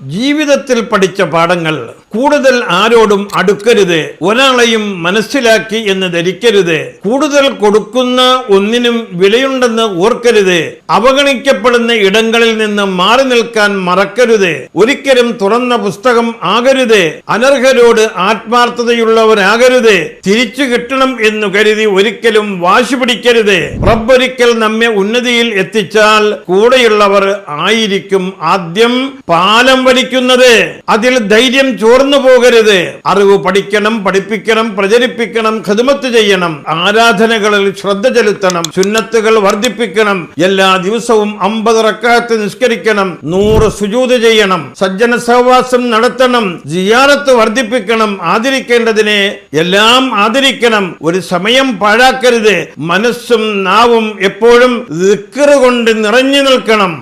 ജീവിതത്തിൽ പഠിച്ച പാഠങ്ങൾ കൂടുതൽ ആരോടും അടുക്കരുത്. ഒരാളെയും മനസ്സിലാക്കി എന്ന് ധരിക്കരുത്. കൂടുതൽ കൊടുക്കുന്ന ഒന്നിനും വിലയുണ്ടെന്ന് ഓർക്കരുത്. അവഗണിക്കപ്പെടുന്ന ഇടങ്ങളിൽ നിന്ന് മാറി നിൽക്കാൻ മറക്കരുത്. ഒരിക്കലും തുറന്ന പുസ്തകം ആകരുത്. അനർഹരോട് ആത്മാർത്ഥതയുള്ളവരാകരുത്. തിരിച്ചു കിട്ടണം എന്ന് കരുതി ഒരിക്കലും വാശി പിടിക്കരുത്. റബ്ബൊരിക്കൽ നമ്മെ ഉന്നതിയിൽ എത്തിച്ചാൽ കൂടെയുള്ളവർ ആയിരിക്കും ആദ്യം പാലം വലിക്കുന്നത്. അതിൽ ധൈര്യം ചോർന്നു പോകരുത്. അറിവ് പഠിക്കണം പഠിപ്പിക്കണം പ്രചരിപ്പിക്കണം ഖിദ്മത്ത് ചെയ്യണം. ആരാധനകളിൽ ശ്രദ്ധ ചെലുത്തണം സുന്നത്തുകൾ വർദ്ധിപ്പിക്കണം എല്ലാ ദിവസവും അമ്പത് റക്കാത്ത് നിസ്കരിക്കണം നൂറ് സുജൂത് ചെയ്യണം സജ്ജന സഹവാസം നടത്തണം ജിയാറത്ത് വർദ്ധിപ്പിക്കണം ആദരിക്കേണ്ടതിനെ എല്ലാം ആദരിക്കണം. ഒരു സമയം പാഴാക്കരുത്. മനസ്സും നാവും എപ്പോഴും കൊണ്ട് നിറഞ്ഞു നിൽക്കണം.